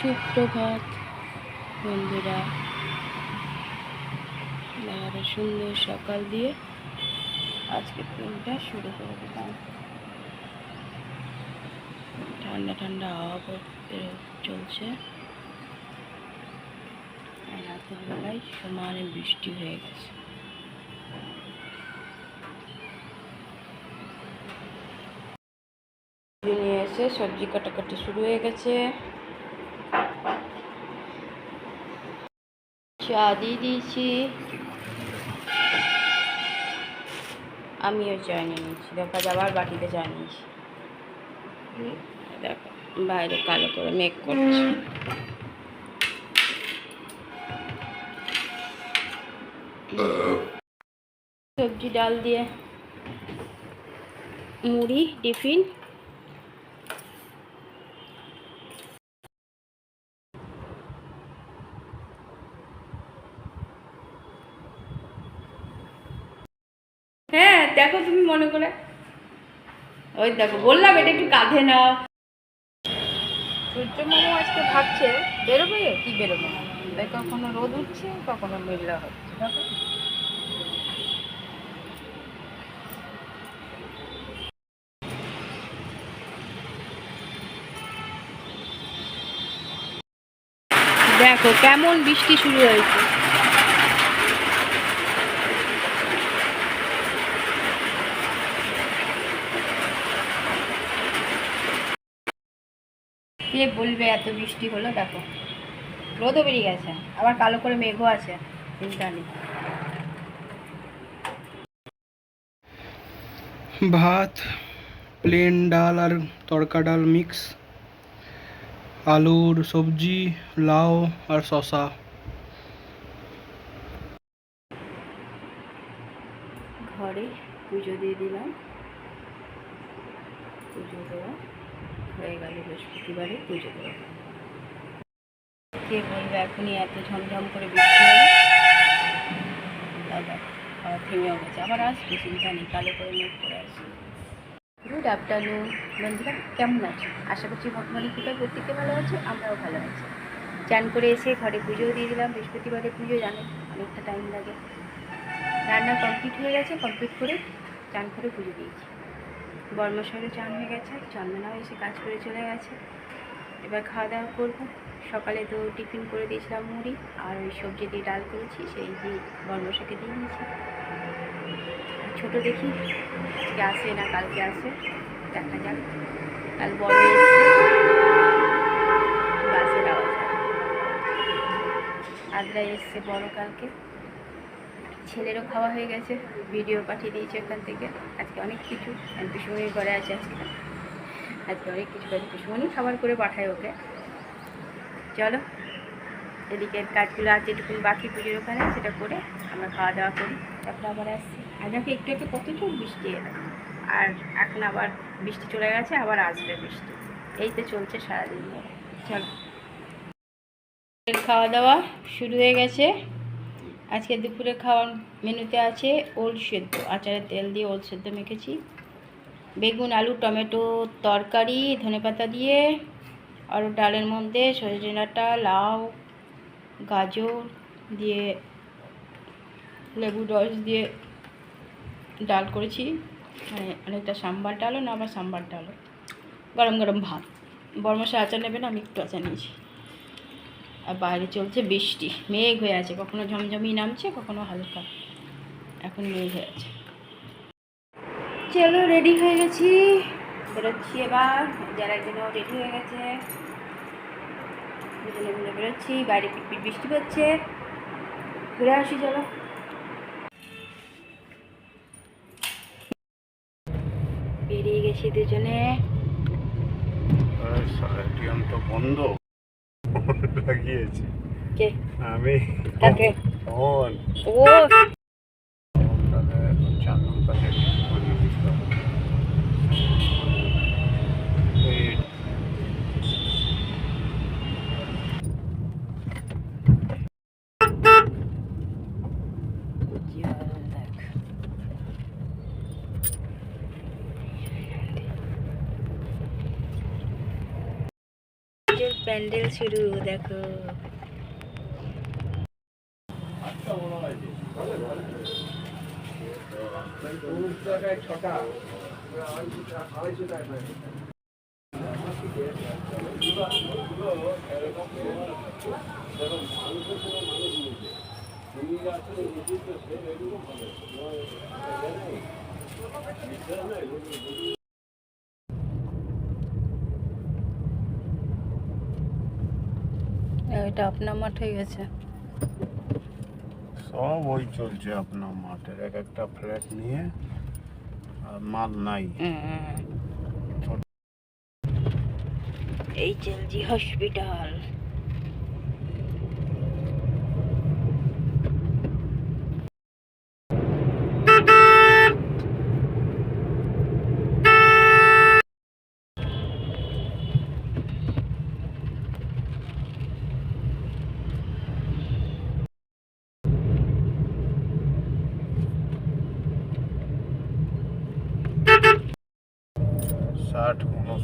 সুপ্রভাত, বন্ধুরা। আরও সুন্দর সকাল দিয়ে আজকে দিনটা শুরু করে দিলাম। ঠান্ডা ঠান্ডা হাওয়া চলছে। রাতের বেলায় সমানে বৃষ্টি হয়ে গেছে। নিয়ে এসে সবজি কাটাকাটি শুরু হয়ে গেছে। চা দিয়ে দিয়েছি আমিও চা নিয়ে নিয়েছি। দেখা যাবার বাটিতে চা নিয়েছি। দেখো বাইরে কালো করে মেঘ করছে। সবজি ডাল দিয়ে মুড়ি টিফিন হ্যাঁ দেখো তুমি মনে করে। ওই দেখো বললাম এটা একটু কাঁধে নাও। সূর্য মামু আজকে ভাবছে বেরোবে? কি বেরোবে? না তাই কখনো রোদ উঠছে কখনো মেঘলা হচ্ছে দেখো। দেখো কেমন বৃষ্টি শুরু হয়েছে। কে বলবে এত বৃষ্টি হলো দেখো। রোদও বেরিয়ে গেছে আবার কালো করে মেঘও আছে চিন্তা নেই ভাত প্লেন ডাল আর তড়কা ডাল মিক্স আলুর সবজি লাউ আর শশা ঘরে পুজো দিয়ে দিলাম। পুজো দেওয়া। হয়ে গেল বৃহস্পতিবারে পুজো দেওয়া। কে বলবে এখনই এত ঝমঝম করে বৃষ্টি হলো? দাদা থেমেও গেছে। আবার আসবে, চিন্তা নেই, কালো করে মেঘ করে আসবে। Good afternoon. বন্ধুরা কেমন আছো? আশা করছি ভগবানের কৃপায় প্রত্যেকে ভালো আছে, আমরাও ভালো আছি। চান করে এসে ঘরে পুজোও দিয়ে দিলাম, বৃহস্পতিবারে পুজো, জানেন, অনেকটা টাইম লাগে। রান্না কমপ্লিট হয়ে গেছে কমপ্লিট করে চান করে পুজো দিয়েছি। বর্মশাইরও চান হয়ে গেছে, চন্দনাও এসে কাজ করে চলে গেছে। এবার খাওয়া দাওয়া করব। সকালে তো টিফিন করে দিয়েছিলাম মুড়ি আর ওই সবজি দিয়ে ডাল করেছি, সেই দিয়ে বর্মশাকে দিয়ে আর ছোটো দেখি, আজকে আসে না, কালকে আসে, দেখা যাক। কাল বড় বাসের। আদ্রা এসছে বড় কালকে। ছেলেরও খাওয়া হয়ে গেছে ভিডিও পাঠিয়ে দিয়েছে ওখান থেকে। আজকে অনেক কিছু পিসুমনির ঘরে আছে আজকে। আজকে অনেক কিছু করে পিসুমনি খাবার করে পাঠায় ওকে। চলো, এদিকে কাজগুলো আছে যেটুকুন বাকি পুজোর ওখানে, সেটা করে আমরা খাওয়া দাওয়া করি। তারপরে আবার আসছি। আজ আমাকে একটু একটু কতটুকু বৃষ্টি এলো। আর এখন আবার বৃষ্টি চলে গেছে, আবার আসবে বৃষ্টি। এই তো চলছে সারাদিন ধরে। চলো। খাওয়া দাওয়া শুরু হয়ে গেছে। আজকে দুপুরে খাওয়ার মেনুতে আছে ওল সেদ্ধ। আচারের তেল দিয়ে ওল সেদ্ধ মেখেছি। বেগুন, আলু, টমেটো তরকারি ধনেপাতা দিয়ে আর ডালের মধ্যে সজনে ডাঁটা, লাউ, গাজর দিয়ে, লেবু রস দিয়ে ডাল করেছি। মানে অনেকটা সাম্বার ডালও না আবার সাম্বার ডালও। গরম গরম ভাত। বরমশা আচার নেবে না, আমি একটু আচার নিয়েছি। আর বাইরে চলছে বৃষ্টি। মেঘ হয়ে আছে, কখনো ঝমঝমি নামছে, কখনো হালকা। এখন মেঘ হয়ে আছে। চলো রেডি হয়ে গেছি। বেরোচ্ছি এবার। যারা একজনও রেডি হয়ে গেছে। দুজনে মিলে বেরোচ্ছি। বাইরে পিটপিট বৃষ্টি পড়ছে ঘুরে আসি, চলো। বেরিয়ে গেছি দুজনে। বন্ধ। লাগিয়েছে। কে? আমি। কাকে? ফোন ও চাঁদন কাছে বানিয়ে দিতে হবে। এই দেখ প্যান্ডেল শুরু দেখো। এটা আপনার মাঠে হয়ে গেছে? সব ওই চলছে আপনার মাঠের। এক একটা ফ্ল্যাট নিয়ে আর মাল নাই। এই জি হসপিটাল।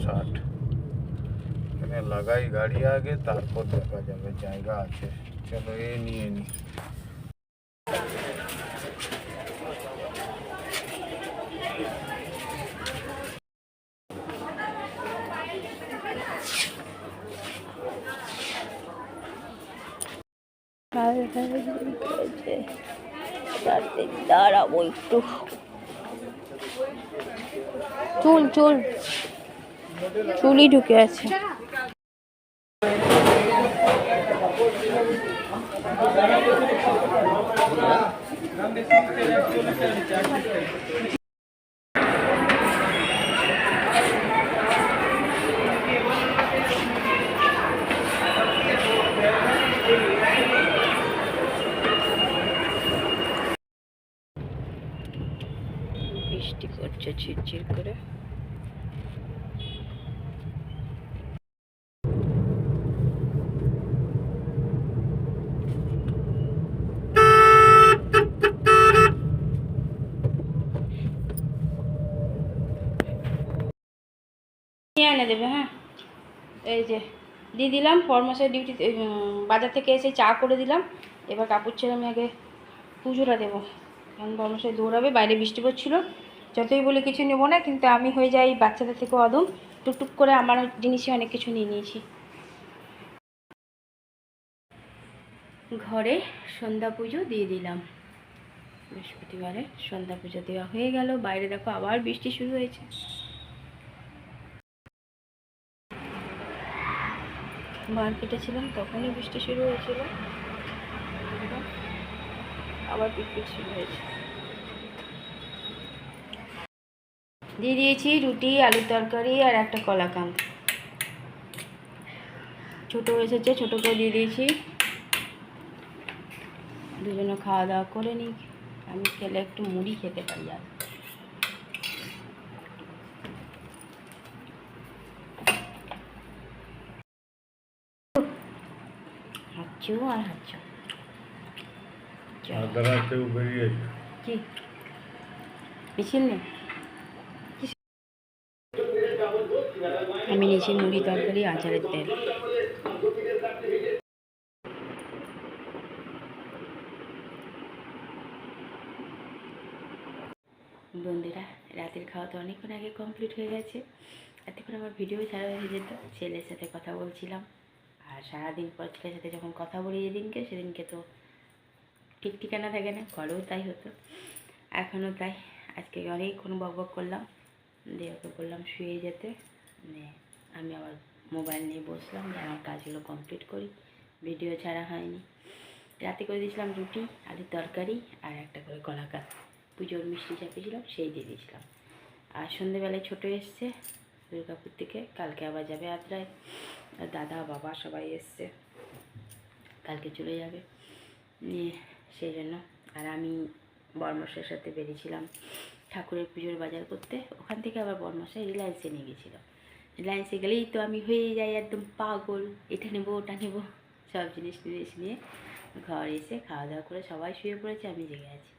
ষাট এখানে লাগাই গাড়ি আগে তারপর দেখা যাবে জায়গা আছে। চলো এ নিয়ে নি। দাঁড়াবো একটু। চুল চুল। চুলই ঢুকে আছে। বৃষ্টি করছে ঝিরঝির করে। এনে দেবে হ্যাঁ? এই যে, দিয়ে দিলাম ফরমাসের ডিউটি বাজার থেকে এসে চা করে দিলাম। এবার কাপড় ছেড়ে আমি আগে পুজোটা দেবো। কারণ বর্মশাই দৌড়াবে, বাইরে বৃষ্টি পড়ছিল। যতই বলি কিছু নেব না, কিন্তু আমি হয়ে যাই বাচ্চাদের থেকে অদম। টুকটুক করে আমার জিনিসই অনেক কিছু নিয়ে নিয়েছি। ঘরে সন্ধ্যা পুজো দিয়ে দিলাম। বৃহস্পতিবারে সন্ধ্যা পুজো দেওয়া হয়ে গেল। বাইরে দেখো আবার বৃষ্টি শুরু হয়েছে। মার্কেটে ছিলাম, তখনই বৃষ্টি শুরু হয়েছিল। আবার পিটপিট শুরু হয়েছে। দিয়ে দিয়েছি রুটি, আলুর তরকারি আর একটা কলাকান ছোটো এসেছে ছোটোকেও দিয়ে দিয়েছি। দুজনে খাওয়া দাওয়া করে নিই। আমি খেলে একটু মুড়ি খেতে পারি আর হাঁচু আর হাঁচু। কেউ কি? মিছিল নেই? আমি নিয়েছি মুড়ি তরকারি আচারের তেল। বন্ধুরা রাতের খাওয়া তো অনেকক্ষণ আগে কমপ্লিট হয়ে গেছে। এতক্ষণ আমার ভিডিও ছাড়া হয়ে যেত ছেলের সাথে কথা বলছিলাম। আর সারাদিন পর ছেলের সাথে যখন কথা বলি যেদিনকে সেদিনকে তো ঠিক ঠিকানা থাকে না, ঘরেও তাই হতো। এখনও তাই। আজকে অনেকক্ষণ বক বক করলাম, দিয়ে ওকে বললাম, শুয়ে যেতে। আমি আবার মোবাইল নিয়ে বসলাম যে আমার কাজগুলো কমপ্লিট করি। ভিডিও ছাড়া হয়নি। রাতে করে দিয়েছিলাম রুটি, আলুর তরকারি আর একটা করে কলাকাত পুজোর মিষ্টি চাপিয়েছিলাম, সেই দিয়ে দিয়েছিলাম। আর সন্ধেবেলায় ছোটো এসছে, দুর্গাপুর থেকে, কালকে আবার যাবে আদ্রায়। দাদা, বাবা সবাই এসছে। কালকে চলে যাবে। নিয়ে সেই জন্য। আর আমি বর্মশের সাথে বেরিয়েছিলাম ঠাকুরের পুজোর বাজার করতে। ওখান থেকে আবার বর্মশাই রিলায়েন্সে নিয়ে গেছিল। রিলায়েন্সে গেলেই তো আমি হয়ে যাই, একদম পাগল। এটা নেব, ওটা নেব। সব জিনিস জিনিস নিয়ে ঘর এসে খাওয়া দাওয়া করে সবাই শুয়ে পড়েছে, আমি জেগে আছি।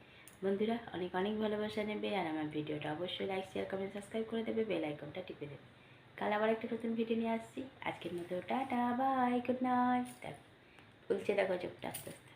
বন্ধুরা, অনেক অনেক ভালোবাসা নেবে। আর আমার ভিডিওটা অবশ্যই লাইক শেয়ার কমেন্ট সাবস্ক্রাইব করে দেবে। বেল আইকনটা টিপে দেবে। কাল আবার একটা নতুন ভিডিও নিয়ে আসছি। আজকের মতো টাটা বাই গুড নাইট দেখ খুলছে দেখো চোখটা আস্তে আস্তে